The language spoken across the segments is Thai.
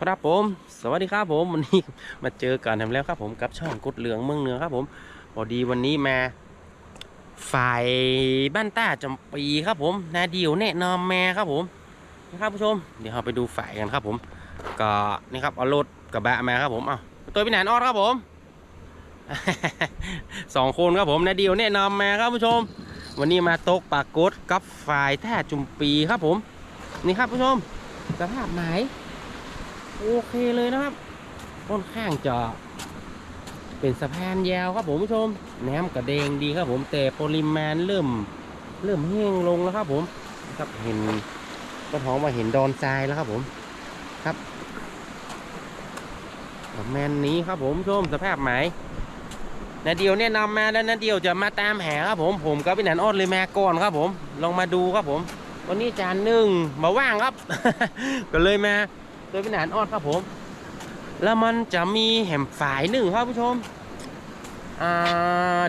ครับผม สวัสดีครับผมวันนี้มาเจอกันทำแล้วครับผมกับช่องกดเหลืองเมืองเหนือครับผมพอดีวันนี้มาฝ่ายบ้านต้าจำปีครับผมนาเดียวแนะนำแม่ครับผมนะครับผู้ชมเดี๋ยวเราไปดูฝ่ายกันครับผม ก็นี่ครับเอารถกระบะมาครับผมเอาตัวไปไหนนอดครับผมสองคนครับผมนาเดียวแนะนำมาครับผู้ชม วันนี้มาตกปากกดกับฝ่ายท่าจุมปีครับผม นี่ครับผู้ชมสภาพไหม โอเคเลยนะครับ ค่อนข้างจะเป็นสะพานยาวครับผมผู้ชม น้ำกระเดงดีครับผมแต่ปริมาณเริ่มเริ่มแห้งลงแล้วครับผมครับเห็นก็ท้องมาเห็นดอนทรายแล้วครับผมครับประมาณนี้ครับผมชมสภาพไหมนาเดียวแนะนำมาแล้วนาเดียวจะมาตามหาครับผมผมก็เป็นหนันออดเลยมาก่อนครับผม ลองมาดูครับผม วันนี้จานหนึ่งมาว่างครับ ก็เลยมา โดยเป็นอาหารอ่อนครับผม แล้วมันจะมีแหมฝายหนึ่งครับผู้ชมอ่า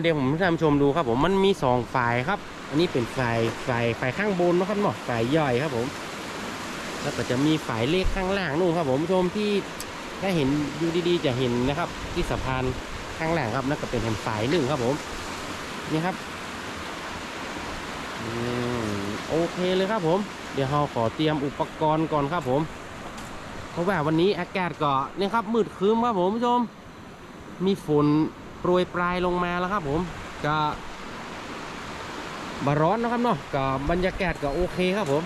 เดี๋ยวผมให้ท่านผู้ชมดูครับ ผมมันมีสองฝายครับ อันนี้เป็นฝายฝายฝายข้างบนนะครับเนาะฝายย่อยครับผม แล้วก็จะมีฝายเล็กข้างล่างนู่นครับ ผมผู้ชมที่ถ้าเห็นดูดีๆจะเห็นนะครับ ที่สะพานข้างล่างครับนั่นก็เป็นแหมฝายหนึ่งครับผมนี่ครับโอเคเลยครับผม เดี๋ยวเราขอเตรียมอุปกรณ์ก่อนครับผม ราะว่าวันนี้อากาศก็นี่ครับมืดครึ้มครับผมผู้ชม มีฝนโปรยปลายลงมาแล้วครับผมก็บาร้อนนะครับเนาะก็บรรยากาศก็โอเคครับผม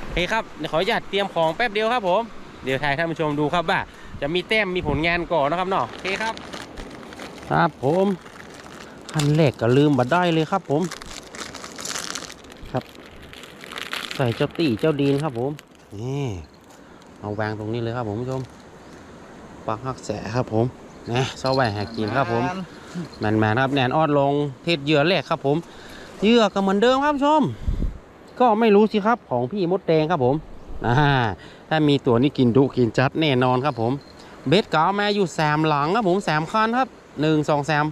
โอเคครับเดี๋ยวขออนุญาตเตรียมของแป๊บเดียวครับผม เดี๋ยวถ่ายท่านผู้ชมดูครับว่าจะมีแต้มมีผลงานก่อนนะครับเนาะโอเคครับ ครับผมขั้นแรกก็ลืมบัดได้เลยครับผม ครับ ใส่เจ้าตีเจ้าดีนครับผม นี่เอาวางตรงนี้เลยครับผมผู้ชมปักหักแสครับผมนะเสาแหวหากินครับผมแมนแมนๆครับแนนออดลงเทศเหยื่อแรกครับผมเหยื่อก็เหมือนเดิมครับผู้ชม ก็ไม่รู้สิครับของพี่มดแดงครับผมอ่าถ้ามีตัวนี้กินดุกินจัดแน่นอนครับผม เบสก็เอามาอยู่แซมหลังครับผมแซมคันครับหนึ่งสองแซม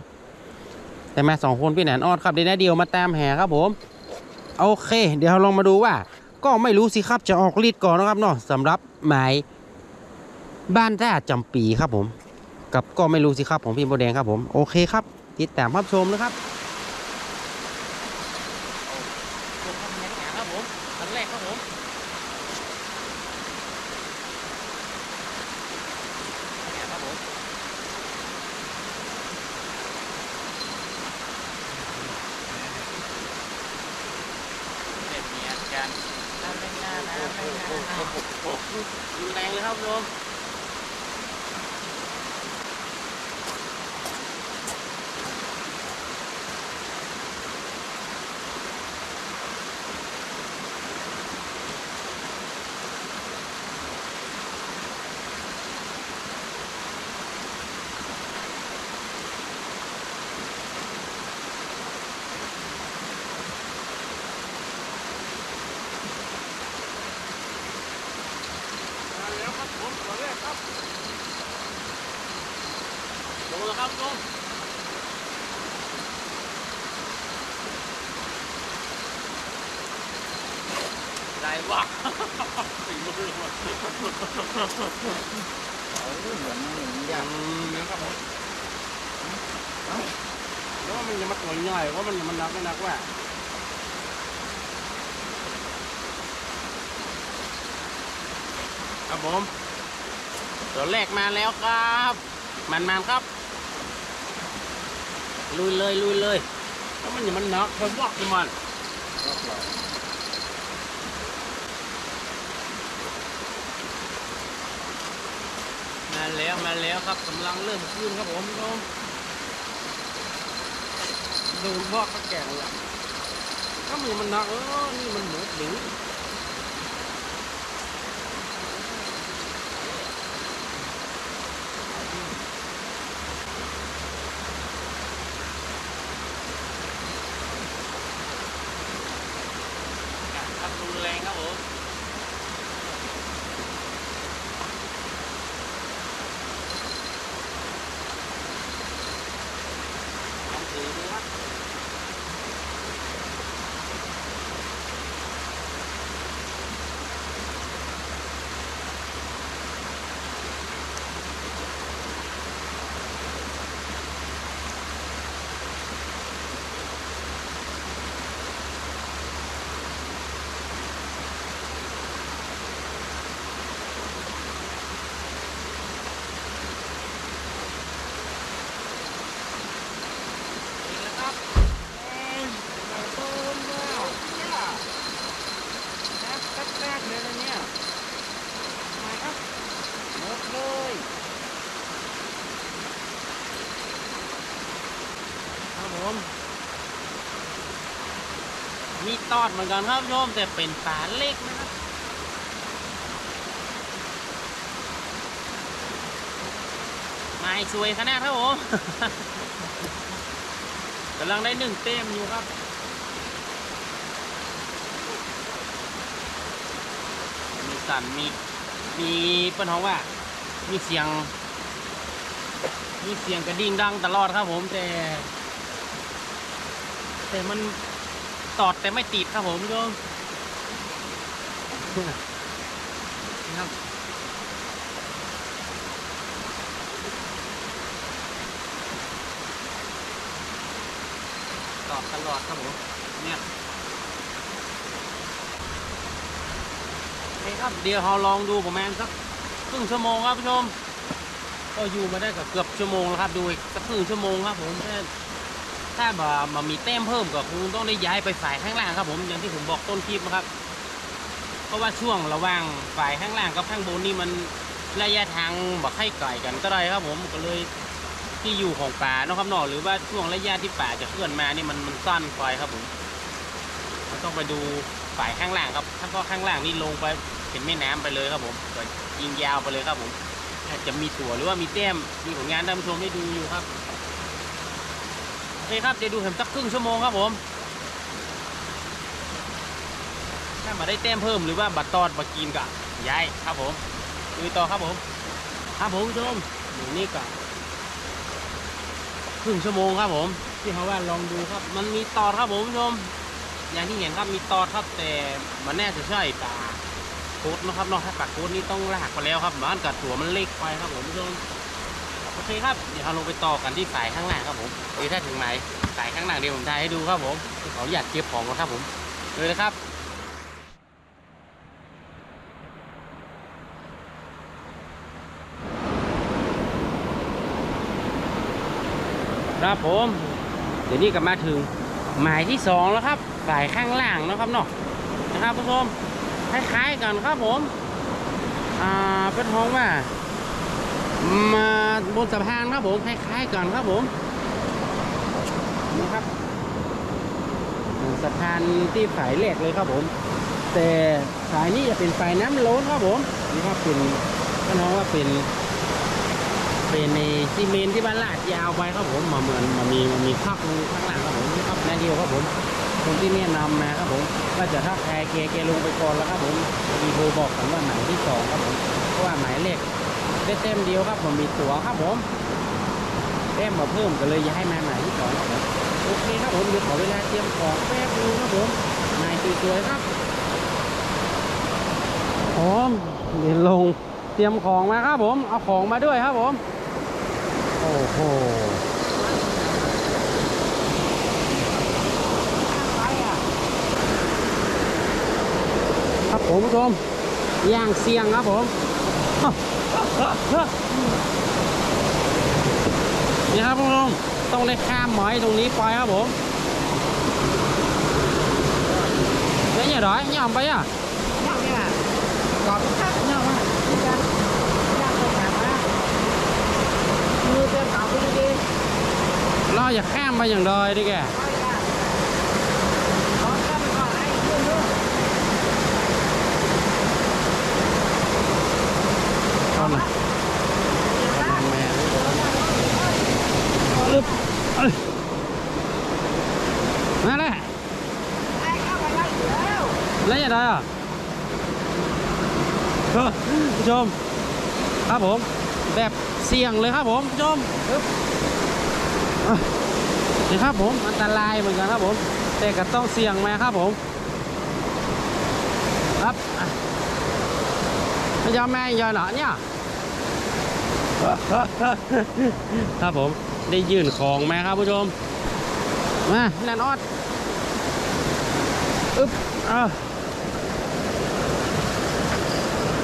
แต่มาสองคนพี่แนนออดครับเดี๋ยวนะเดียวมาตามแห่ครับผม โอเค เดี๋ยวเราลองมาดูว่า ก็ไม่รู้สิครับจะออกฤทธิ์ก่อนนะครับเนาะสำหรับหมายบ้านแท่จำปีครับผม กับก็ไม่รู้สิครับของพี่โบแดงครับผม โอเคครับ ติดตามรับชมนะครับผมอันแรกครับผมครับผมเล่นเมียกันน้ำไม่น่าน้ำไม่น่าดูแรงเลยครับผู้ชม มาแล้วครับผมตัวแรกครับ ลงแล้วครับลงได้วะสี่มือวะอย่างนะครับผมแล้วว่ามันจะมาตัวใหญ่ว่ามันมันนักไม่นักว่ะครับผมตัวแรกมาแล้วครับ มันมันครับ ลุยเลยลุยเลยแล้วมันอย่ามันหนักมันวอกมันมาแล้วมาแล้วครับกำลังเริ่มขึ้นครับผมน้องดูพอกเขาแก่เลยถ้ามือมันหนักเออนี่มันหมูหรือครับ รุนแรงครับผม ลองถือดูครับ ต อดเหมือนกันครับผู้ชมแต่เป็นปลาเล็กนะครับไม้สวยขนาดครับผมกำลังได้หนึ่งเต็มอยู่ครับมีสั่นมีมีปิ้นห้องว่า มีเสียง มีเสียงกระดิ่งดังตลอดครับผมแต่ แต่มัน ตอดแต่ไม่ติดครับผมโยมครับตอดตลอดครับผมเนี่ยครับเดี๋ยวเราลองดูประมาณสักครึ่งชั่วโมงครับผู้ชม ก็อยู่มาได้กับเกือบชั่วโมงแล้วครับดูอีกสักครึ่งชั่วโมงครับผมถ้า ถ้าบ่มามีแต้มเพิ่มก็คงต้องได้ย้ายไปฝ่ายข้างล่างครับผมอย่างที่ผมบอกต้นคลิปนะครับ เพราะว่าช่วงระหว่างฝ่ายข้างล่างกับข้างบนนี่มันระยะทางบักให้ไกลกันก็ได้ครับผมก็เลยที่อยู่ของป่านะครับนอกหรือว่าช่วงระยะที่ป่าจะเคลื่อนมานี่มันมันสั้นไปครับผมเราต้องไปดูฝ่ายข้างล่างครับ ถ้าก็ข้างล่างนี่ลงไปเป็นแม่น้ำไปเลยครับผมก็ยิงยาวไปเลยครับผมอาจจะมีตัวหรือว่ามีแต้มมีผลงานท่านผู้ชมได้ดูอยู่ครับ เคครับ เดี๋ยวดูผมสักครึ่งชั่วโมงครับผม ถ้ามาได้แต้มเพิ่มหรือว่าบัตรตอดบัตรกินกะย้ายครับผมดูต่อครับผม ครับผมผู้ชมอยู่นี่กะครึ่งชั่วโมงครับผม ที่เขาว่าลองดูครับ มันมีตอดครับผมผู้ชม อย่างที่เห็นครับมีตอดครับแต่มันแน่จะใช่ปลาโคตรนะครับเนาะถ้าปากโคตรนี่ต้องลากไปแล้วครับบ้านกัดตัวมันเล็กไปครับผมผู้ชมโอ เคครับ เดี๋ยวเราลงไปต่อกันที่สายข้างล่างครับผมเดี๋ยวถ้าถึงไหนสายข้างล่างเดี๋ยวผมถ่ายให้ดูครับผมเขาอยากเก็บของก่อนครับผมเลยนะครับครับผม เดี๋ยวนี้ก็มาถึงหมายที่สองแล้วครับสายข้างล่างนะครับเนาะนะครับผู้ชมคล้ายๆกันครับผม อ่าเป็นห้องว่า มาบนสะพานครับผมคล้ายๆกันครับผมนี่ครับสะพานที่ฝ่ายแรกเลยครับผม แต่สายนี้จะเป็นฝ่ายน้ำล้นครับผมนี่ครับเป็นเป็น้องว่าเป็น เป็นในซีเมนที่บ้านลาดยาวไปครับผมมาเหมือนมามีมามีพักข้างล่างครับผมนี่ครับนาเดียวครับผมคนที่แนะนำนะครับผมว่าจะทักแพรเกเกลงไปก่อนแล้วครับผมมีโทรบอกกันว่าหมายที่สองครับผมเพราะว่าหมายเลข ได้เต็มเดียวครับผมมีตั๋วครับผมแต้มมาเพิ่มก็เลยย้ายมาใหมายที่สองครับโอเคครับผมเดี๋ยวขอเวลาเตรียมของแป๊บนึงครับผมนายสวยๆครับผมเดี๋ยวลงเตรียมของมาครับผมเอาของมาด้วยครับผมโอ้โหครับผมผู้ชมย่างเสียงครับผม นี่ครับผู้ชมต้องได้ข้ามหมอยตรงนี้ไปครับผมแล้วอย่าร้อยย่างไปอะย่างนี่แหละกรอบชัดย่างมากย่างย่างตรงไหนมามือเต็มเต่าไปดีเราอย่าข้ามไปอย่างดอยดิแก ๆไปละลองข้ามไปก่อนไอ้ขึ้นด้วย ตอนไหนแม่อึ๊บเอ้ยนั่นแหละ ไอ้เข้าไปไล่อยู่แล้ว แล้วอย่าได้อะเฮ้อ ผู้ชม ครับผม แบบเสี่ยงเลยครับผมผู้ชมปึ๊บอะนี่ครับผมอันตรายเหมือนกันครับผม แต่ก็ต้องเสี่ยงมาครับผม ครับอะไม่ยอมแม่ยอมเหรอเนี่ยครับผมได้ยื่นของมาครับผู้ชมมาแน่นอดอึ๊บอะ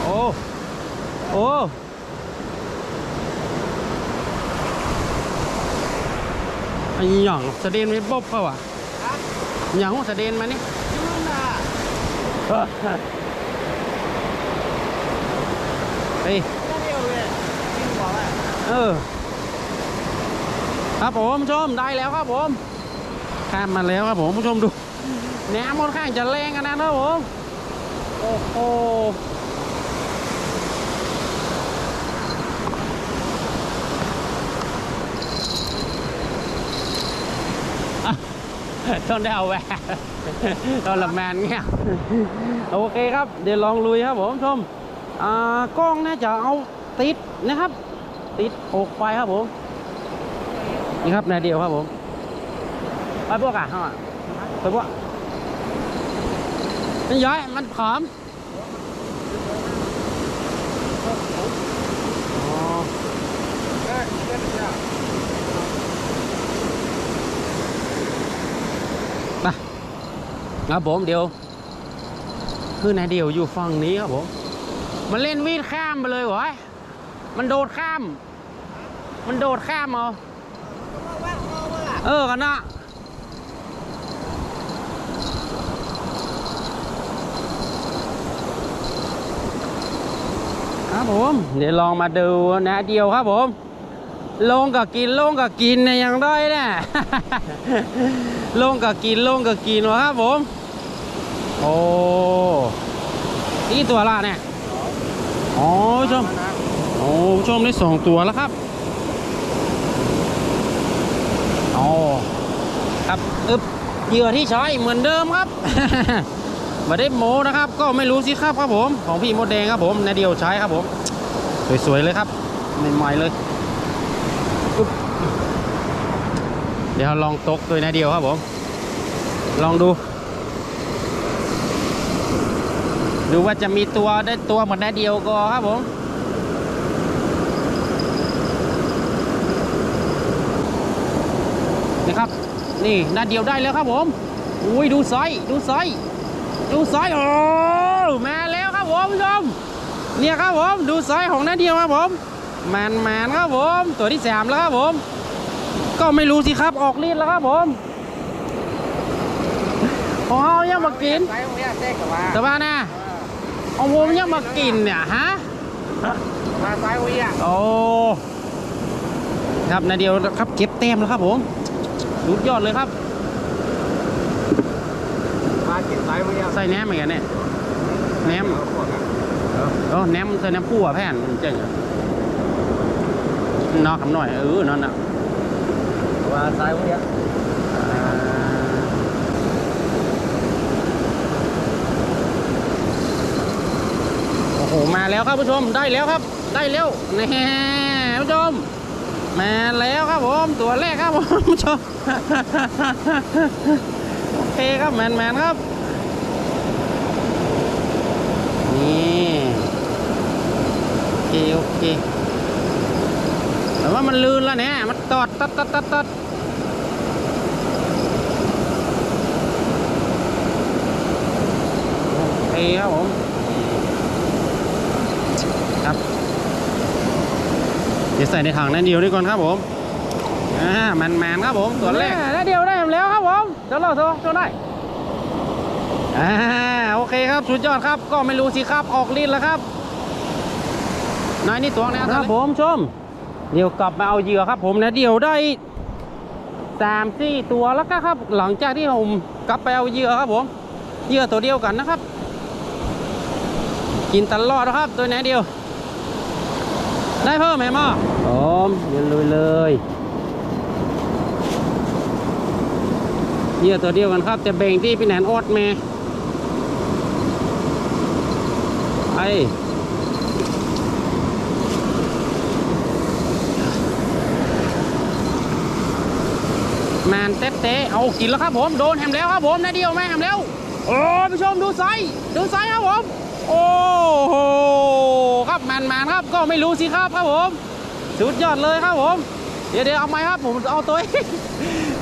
โอ้ โอ้ไอ้หย่องสะเดนไม่บบเขาอะหย่องสะเดนมานี่ยืนน่ะเฮ้ยแค่เออ ครับผมผู้ชมได้แล้วครับผมข้ามมาแล้วครับผมผู้ชมดูแหนมค่อนข้างจะแรงกันนะครับผมโอ้โห ต้องได้เอาแหวนตอนละแมนเงี้ยโอเคครับ เดี๋ยวลองลุยครับผมชมอ่ากล้องน่าจะเอาติดนะครับ ติดอกไฟครับผม นี่ครับนาเดียวครับผม ไปพวกอะเข้าอะไปพวกมันย้อยมันผอมอ๋อ ไป ครับผมเดี๋ยวคือนายเดียวอยู่ฝั่งนี้ครับผมมันเล่นวีดข้ามไปเลยเหรอมันโดดข้าม มันโดดข้ามเอาเออกันนะครับผม เดี๋ยวลองมาดูนะเดียวครับผม ลงกับกินลงกับกินเนี่ยยังได้เนี่ยลงกับกินลงกับกินวะครับผม โอ้นี่ตัวละเนี่ยอ๋อผู้ชมโอ้ชมได้สองตัวแล้วครับอ๋อครับอึบเหยื่อที่ใช้เหมือนเดิมครับมาได้โมนะครับ ก็ไม่รู้สิครับครับผม ของพี่มดแดงครับผมนาเดียวใช้ครับผม สวยๆเลยครับใหม่ๆเลย เดี๋ยวลองตกตัวยนะเดียวครับผม ลองดู ดูว่าจะมีตัวได้ตัวเหมือนนาเดียวก็ครับผมนี่ครับ นี่นาเดียวได้แล้วครับผม อุ้ยดูไซส์ดูไซส์ดูไซส์โอ้มาแล้วครับผมผู้ชมเนี่ยครับผม ดูไซส์ของนาเดียวครับผมแมนแมนครับผม ตัวที่สามแล้วครับผม ก็ไม่รู้สิครับออกฤทธิ์แล้วครับผมของเขายังมากินไปตรงเนี้ยเซ็กกับว่าแต่ว่านะของผมยังมากินเนี่ยฮะ มาซ้ายวิ่งโอ้ครับนาเดียวครับเก็บเต็มแล้วครับผมสุดยอดเลยครับ มากินซ้ายวิ่งใส่แหนมเหมือนกันเนี่ยแหนมเออแหนมใส่แหนมผู้อะแผ่นเจ๋งอะนอกคำหน่อยเออนั่นน่ะ มาซ้ายวิ่งโอ้โห มาแล้วครับผู้ชม ได้แล้วครับ ได้แล้วนี่ผู้ชม มาแล้วครับผม ตัวแรกครับผมผู้ชม โอเคครับแมนแมนๆครับนี่โอเคโอเคแต่ว่ามันลื่นแล้วเนี่ย มันตอดตัดตัดตัดตัด โอเคครับผม ครับเดี๋ยวใส่ในถังนั่นเดียวนี่ก่อนครับผม อ่าแมนแมนๆครับผมตัวแรกนั่นเดียวได้แล้วครับผมเดี๋ยวเราโทรโทรได้อ่าโอเคครับสุดยอดครับ ก็ไม่รู้สิครับออกลิ้นแล้วครับนายนี่ตัวนะครับ ผมชม เดี๋ยวกลับมาเอาเหยื่อครับ ผมนะเดี๋ยวได้สามสี่ตัวแล้วก็ครับ หลังจากที่ผมกลับไปเอาเหยื่อครับผมเหยื่อตัวเดียวกันนะครับ กินตลอดนะครับ ตัวไหนเดียว ได้เพิ่มไหมหมอผมเดี๋ยวลุยเลยเหยื่อตัวเดียวกันครับจะแบ่งที่พี่แหนนอดแม่ไอแมนเต๊ะเต๊ะเอากินแล้วครับผม โดนแฮมแล้วครับผมนาเดียวแม่แฮมแล้ว โอ้ผู้ชมดูไซส์ดูไซส์ครับผม โอ้โหครับแมนแมนๆครับก็ไม่รู้สิครับครับผมสุดยอดเลยครับผม เดี๋ยวเดี๋ยวเอาไหมครับผมเอาตัว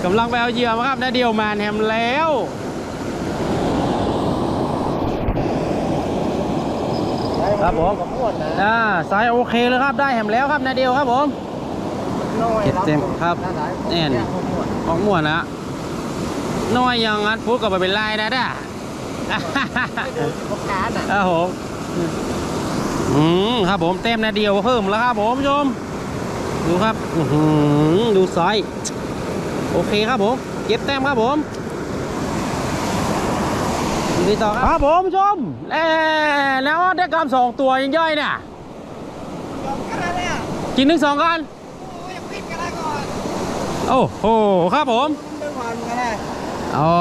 กำลังไปเอาเหยื่อมาครับนาเดียวแมนแฮมแล้วครับผมกับม้วนะอ่าไซส์โอเคเลยครับได้แฮมแล้วครับนาเดียวครับผมเก็บเต็มครับแน่นออกม่วนนะน้อยอยังงั้นพูดกับไปเป็นไรนะด้า พวกการอะครับผมอืมครับผมเต็มนาเดียวเพิ่มแล้วครับผมผู้ชมดูครับอื้อหือดูไซส์โอเคครับผม เก็บแต้มครับผมดีต่อครับครับผมผู้ชมเอ้แล้วได้กำสองตัวยังย่อยเนี่ยยอมกันแล้วเนี่ยกินหนึ่งสองกันโอ้ยปิดกันได้ก่อนโอ้โหครับผม อ๋อ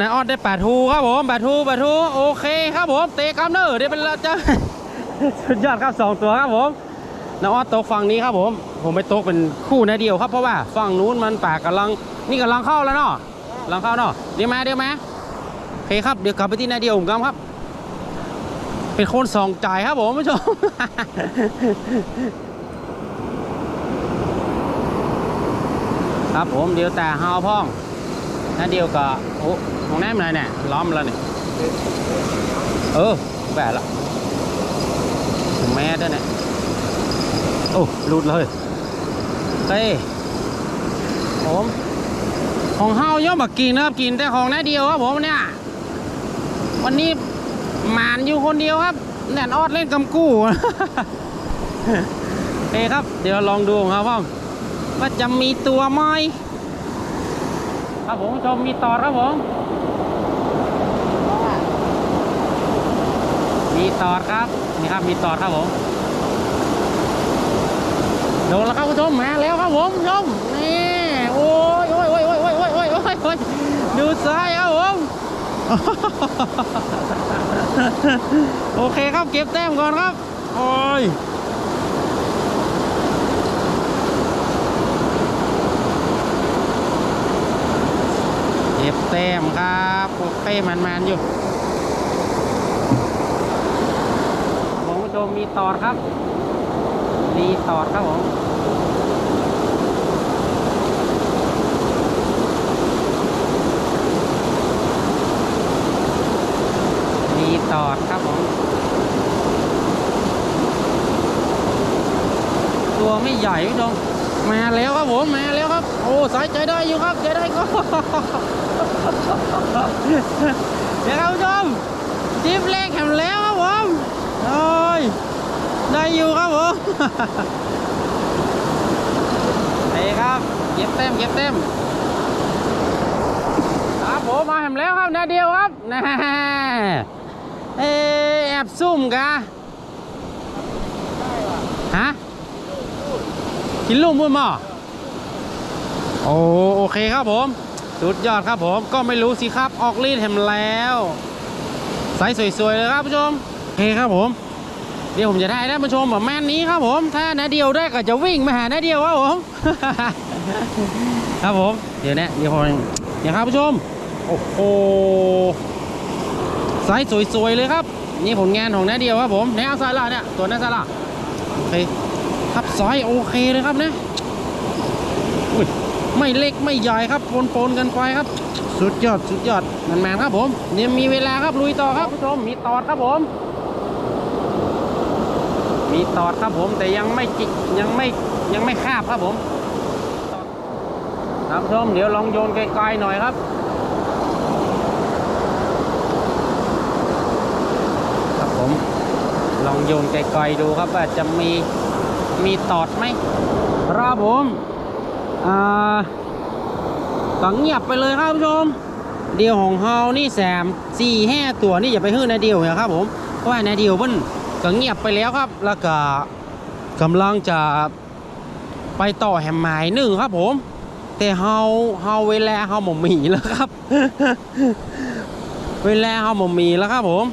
นายออดได้แปดทูครับผมแปดทูแปดทูโอเคครับผม เตะกำเนอร์เดี๋ยวเป็นละจ้าสุดยอดครับสองตัวครับผมนายออดตกฝั่งนี้ครับผม ผมไปตกเป็นคู่นาเดียวครับเพราะว่าฝั่งนู้นมันปากกำลังนี่กำลังเข้าแล้วเนาะกำลังเข้าเนาะเดี๋ยวมาเดี๋ยวมาโอเคครับเดี๋ยวกลับไปที่นาเดียวผมกำครับ เป็นคนสองจ่ายครับผมผู้ชมครับผมเดี๋ยวแต่เฮาพ่อง นาเดียวกับโอ้ของน้ำอะไรเนี่ยล้อมแล้วเนี่ยเออแบะละถึงแม่ด้วยเนี่ยโอ้ลุดเลยเฮ้ยผมของเฮาย่อมบักกินนะครับกินแต่ของน้าเดียวครับผมเนี่ยวันนี้หมานอยู่คนเดียวครับแนนออดเล่นกำกู้โอเครับ เดี๋ยวลองดูของเขาพ่อมว่าจะมีตัวไหม ครับผมชมมีตอดครับผมมีตอดครับนี่ครับมีตอดครับผมโดนแล้วครับผู้ชมมาแล้วครับผมชมนี่ยโอ้ยโอ้ยโอ้ยโอ้ยโอ้ยโอ้ยโอ้ยโอ้ยดูซ้ายครับผมโอเคครับเก็บแต้มก่อนครับโอ้ยเก็บแต้มครับโอเคมันๆอยู่ผมผู้ชมมีตอดครับ มีตอดครับผมมีตอดครับผม ตัวไม่ใหญ่ผู้ชมมาแล้วครับผม มาแล้วครับ โอ้สายใจได้อยู่ครับใจได้ก็ เดี๋ยวครับผู้ชมจิ๊บแรกแข่งแล้วครับผมโอ้ยได้อยู่ครับผมไปครับเก็บเต็มเก็บเต็มครับผมมาแหมแล้วครับนาเดียวครับนะเอแอบซุ่มกะฮะกินลูกมุ้นหม้อโอเคครับผม สุดยอดครับผมก็ไม่รู้สิครับออกรีดแหมแล้วใสสวยๆเลยครับผู้ชมโอเคครับผม เดี๋ยวผมจะได้ท่านผู้ชมแบบแม่นนี้ครับผม ถ้านาเดียวได้ก็จะวิ่งมาหานาเดียวครับผมครับผมเดี๋ยวนะเดี๋ยวผมเดี๋ยวครับผู้ชมโอ้โหไซส์สวยๆเลยครับ นี่ผลงานของนาเดียวครับผมแนวซาร่าเนี่ยตัวหน้าซาร่าโอเคครับไซส์โอเคเลยครับนะอุ้ย ไม่เล็กไม่ใหญ่ครับปนๆกันไปครับ สุดยอดสุดยอดมันแมนๆครับผม เนี่ยมีเวลาครับลุยต่อครับผู้ชมมีตอดครับผม มีตอดครับผมแต่ยังไม่จิยังไม่ยังไม่คาบครับผมครับผู้ชมเดี๋ยวลองโยนไกลๆหน่อยครับครับผมลองโยนไกลๆดูครับว่าจะมีมีตอดไหมครับผม อ่าก็เงียบไปเลยครับผู้ชม เดียวของเฮานี่แสมสี่แห้าตัวนี่อย่าไปฮื้อนเดียวนะครับผมเพราะว่านเดียวมันก็เงียบไปแล้วครับ แล้วก็กำลังจะไปต่อแหมหมายหนึ่งครับผม แต่เฮาเฮาเวลาเฮาหมมีแล้วครับ เวลาเฮาหมมีแล้วครับผม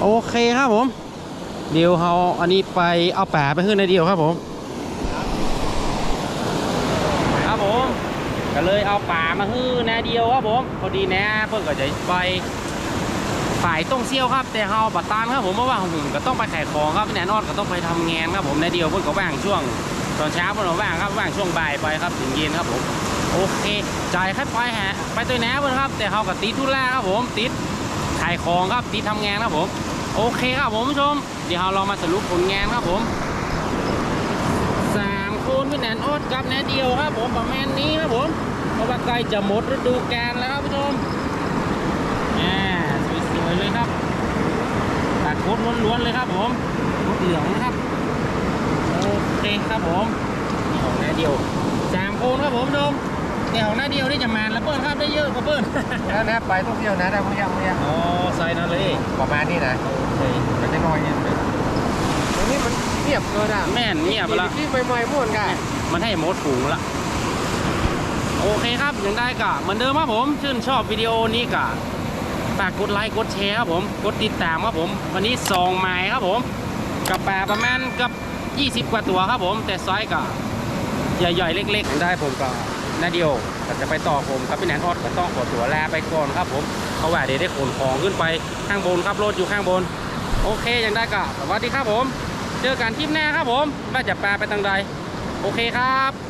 โอเคครับผม เดี๋ยวเฮาอันนี้ไปเอาแปะไปขึ้นนเดียวครับผม ครับผม ก็เลยเอาป่ามาฮื้อนาเดียวครับผมพอดีนะเพิ่อนก็จะไปฝ่ายต้องเซี่ยวครับ แต่เฮาบัตตานครับผมเพราะว่าผมก็ต้องไปขายของครับแน่นอนก็ต้องไปทำงานครับผมนาเดียวเพิ่อนก็ว่างช่วงตอนเช้าเพิ่อนก็ว่างครับว่างช่วงบ่ายไปครับถึงเย็นครับผมโอเคจ่ายแค่ไปฮะไปตัวแหนเพิ่อนครับแต่เฮาก็ติดธุระครับผมติดขายของครับติดทำงานครับผมโอเคครับผมผู้ชมเดี๋ยวเรามาสรุปผลงานครับผมามคนพี่แหนนออดกับแนเดียวครับผมประมาณนี้ครับผมเพราะว่าใกล้จะหมดฤดูกาลแล้วครับผู้ชมอ่าสวยๆเลยครับตัดโคตรล้วนๆเลยครับผมโคตรเหลืองนะครับโอเคครับผมนี่ของแนเดียวสามคนครับผมผู้ชมแต่ของหน้าเดียวนี่จะมานแล้วเปิ้ลครับได้เยอะกว่าเปิ้ลแล้วนะไปต้องเที่ยวนะได้มั้ยยังมั้ยยังอ๋อใส่นั่นเลยประมาณนี้นะโอเคมันจะน้อยนิดนึงตรงนี้มันเงียบเลยนะแม่นเงียบไปละที่ใหม่ๆม่วนกันมันให้โมดฝูงละโอเคครับยังได้กะเหมือนเดิมครับผมชื่นชอบวิดีโอนี้กะฝากกดไลค์กดแชร์ครับผมกดติดตามครับผม วันนี้สองไม้ครับผมกับปลาประมาณกับ 20 กว่าตัวครับผม แต่ไซส์กะใหญ่ๆเล็กๆได้ผมก็นาเดียวก็จะไปต่อผมกับพี่แหนนทอดก็ต้องขอตัวลาไปก่อนครับผมเพราะว่าเดี๋ยวได้ขนของขึ้นไปข้างบนครับรถอยู่ข้างบน โอเคยังได้กะสวัสดีครับผม เจอกันคลิปหน้าครับผมว่าจะปลาไปทางใดโอเคครับ